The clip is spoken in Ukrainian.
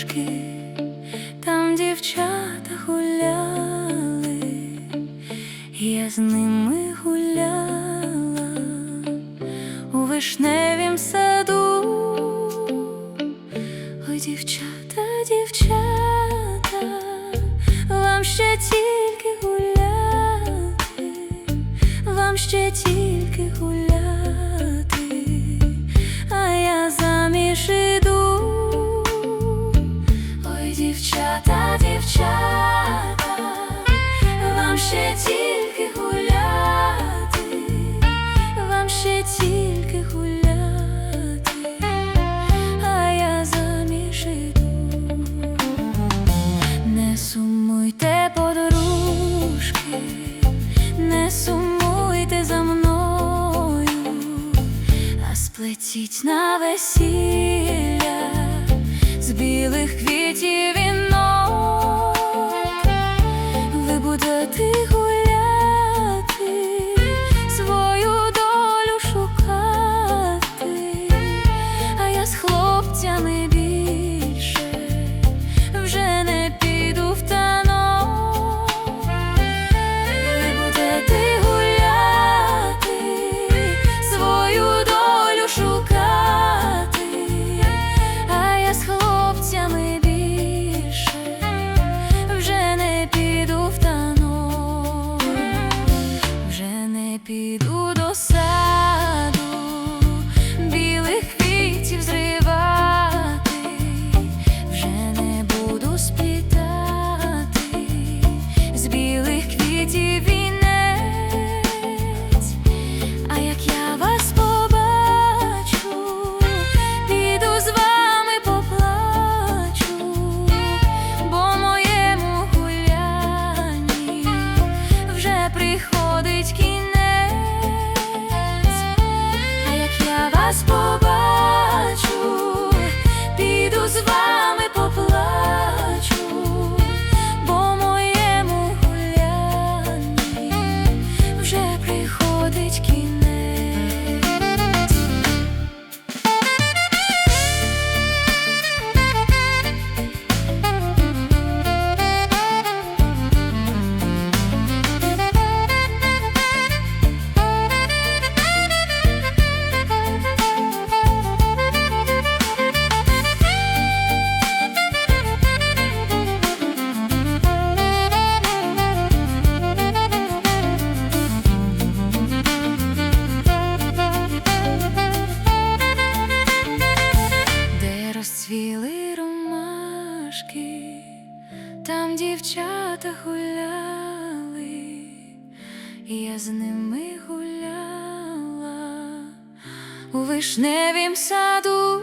стежки, там дівчата гуляли, я з ними гуляла у вишневім саду, ой дівчата, дівчата, вам ще тільки гуляти, вам ще тільки. сумуйте за мною, а сплетіть на весілля. піду до себе. там дівчата гуляли, і я з ними гуляла у вишневім саду.